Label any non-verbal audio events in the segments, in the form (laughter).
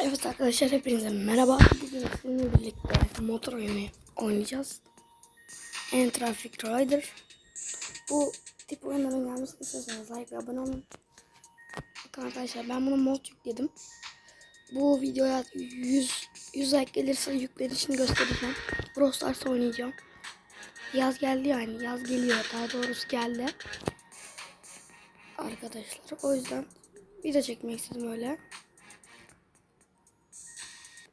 Evet arkadaşlar hepinize merhaba. Bugün sizinle birlikte motor oyunu oynayacağız. En Traffic Rider. Bu tip oyunların gelmesini istiyorsanız like ve abone olun. Bakın arkadaşlar ben bunu mod yükledim. Bu videoya 100 100 like gelirse yüklenişini göstereceğim. Brawl Stars oynayacağım. Yaz geldi yani yaz geliyor daha doğrusu geldi. Arkadaşlar o yüzden video çekmek istedim öyle.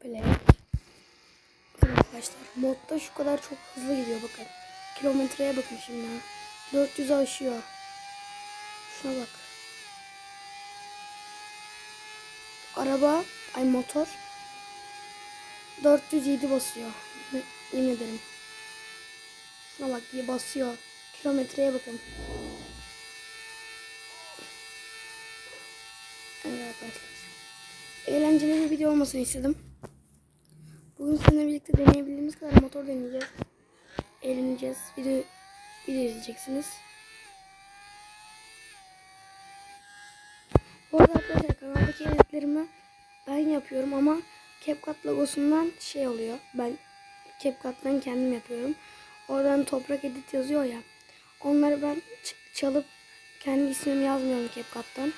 Böyle. Arkadaşlar modda şu kadar çok hızlı gidiyor bakın. Kilometreye bakın şimdi. 400 aşıyor. Şuna bak. Araba, ay motor 407 basıyor. Yemin ederim. Şuna bak diye basıyor. Kilometreye bakın. Evet arkadaşlar. Eğlenceli bir video olmasını istedim. Bugün sizinle birlikte deneyebildiğimiz kadar motor deneyeceğiz. Eğleneceğiz. Video, video izleyeceksiniz. Bu arada arkadaşlar kanaldaki editlerimi ben yapıyorum ama CapCut logosundan şey oluyor. Ben CapCut'tan kendim yapıyorum. Oradan toprak edit yazıyor ya. Onları ben çalıp kendi ismimi yazmıyorum CapCut'tan.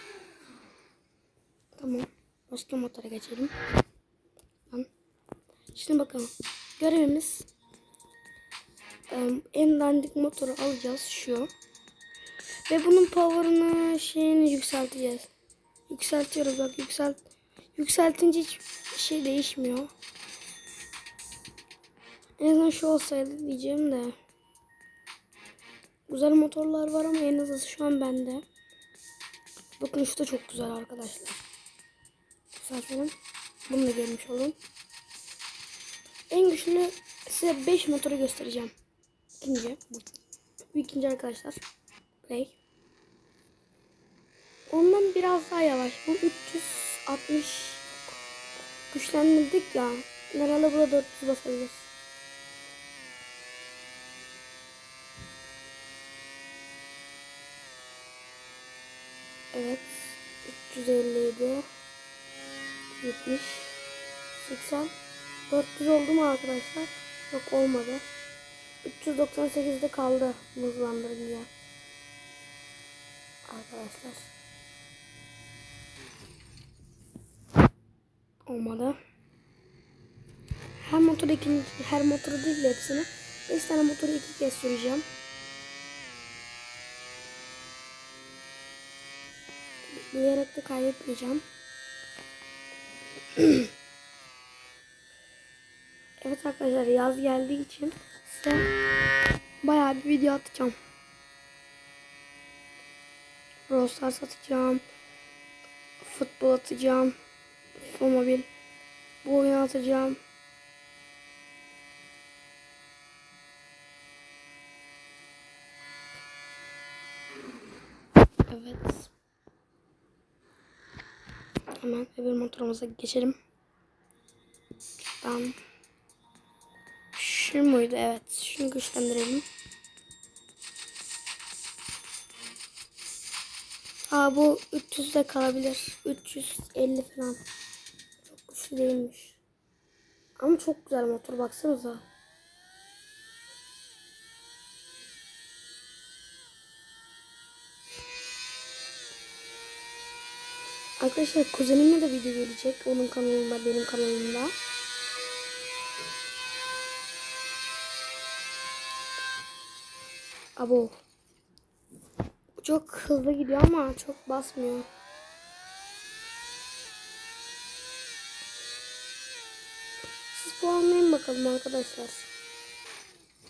Tamam. Başka motora geçelim. Şimdi bakalım. Görevimiz en dandik motoru alacağız şu. Ve bunun power'ını şeyini yükselteceğiz. Yükseltiyoruz bak yükselt. Yükseltince hiç şey değişmiyor. En azından şu olsaydı diyeceğim de. Güzel motorlar var ama en azı şu an bende. Bakın şu da çok güzel arkadaşlar. Zaten bunu da görmüş olun. En güçlü size 5 motoru göstereceğim. İkinci. Bu, ikinci arkadaşlar. Play. Ondan biraz daha yavaş. Bu 360 güçlendirdik ya. Herhalde burada 400 basabiliriz. Evet. 357 70 80 400 oldu mu arkadaşlar? Yok olmadı. 398'de kaldı hızlandırıcıya. Arkadaşlar. Olmadı. Her motor ikinci, her motoru değil de hepsini. 5 tane motoru iki kez süreceğim. Duyerek de kaybetmeyeceğim. (clears throat) evet arkadaşlar yaz geldiği için size bayağı bir video atacağım. Brawl Stars atacağım. Futbol atacağım. Mobil. Bu oyunu atacağım. Evet. Hemen öbür motorumuza geçelim. Tamam. Şu muydu? Evet. Şunu güçlendirelim. Aa bu 300'de kalabilir. 350 falan. Çok güçlü değilmiş. Ama çok güzel motor baksanıza. Arkadaşlar kuzenimle de video gelecek. Onun kanalında, benim kanalımda. Abo. Çok hızlı gidiyor ama çok basmıyor. Siz puanlayın bakalım arkadaşlar.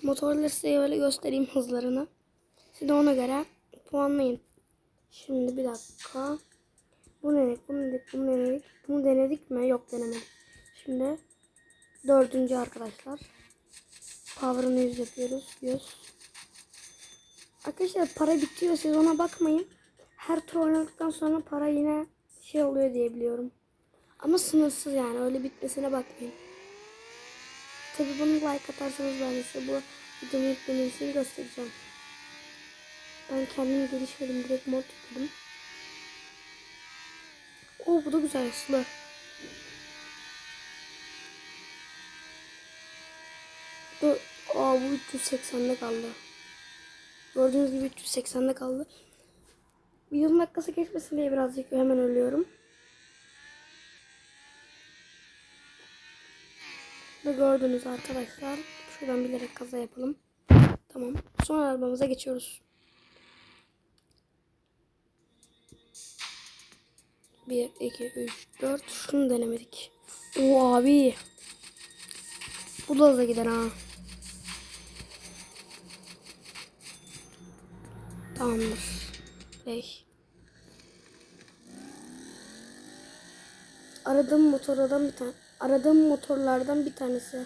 Motorları size öyle göstereyim hızlarını. Siz de ona göre puanlayın. Şimdi bir dakika. Bu denedik, bunu denedik, bunu denedik. Bunu denedik mi? Yok denemedik. Şimdi dördüncü arkadaşlar. Power'ını 100 yapıyoruz. 100. Arkadaşlar para bitiyor siz ona bakmayın. Her tur oynadıktan sonra para yine şey oluyor diye biliyorum. Ama sınırsız yani öyle bitmesine bakmayın. Tabi bunu like atarsanız ben size bu videonun yüklemesini göstereceğim. Ben kendimi gelişmedim direkt mod yükledim. Oo bu da güzel aslında. Bu, aa bu 380'de kaldı. Gördüğünüz gibi 380'de kaldı. Videonun dakikası geçmesin diye birazcık hemen ölüyorum. Ve gördünüz arkadaşlar. Şuradan bilerek kaza yapalım. Tamam. Son arabamıza geçiyoruz. Bir, iki, üç, dört. Şunu denemedik. Oo abi. Bu da hızlı gider ha. Tamamdır. Bey. Aradığım motorlardan bir tane. Aradığım motorlardan bir tanesi.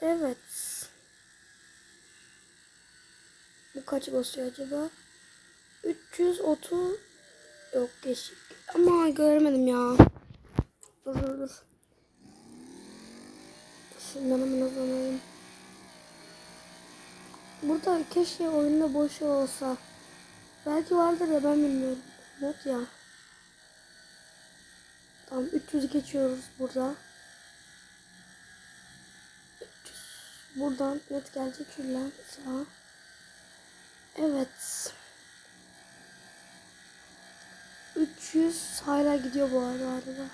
Evet. Bu kaç basıyor acaba? 330 yok geçik. Ama göremedim ya. Dur dur dur. Şundan hemen hızlanayım. Burada keşke oyunda boş olsa. Belki vardır da ben bilmiyorum. Mod ya. Tamam 300 geçiyoruz burada. 300. Buradan net gelecek şuradan sağa. Evet. 300 hala gidiyor bu arada. arada.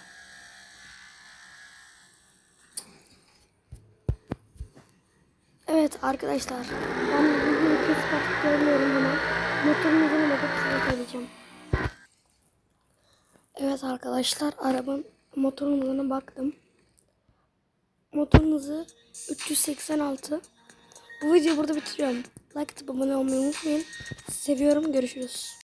Evet arkadaşlar. Ben videoyu kesip atıp görmüyorum bunu. Motorun üzerine bakıp size söyleyeceğim. Evet arkadaşlar arabanın motorun hızına baktım. Motorun hızı 386. Bu videoyu burada bitiriyorum. Like atıp abone olmayı unutmayın. Seviyorum. Görüşürüz.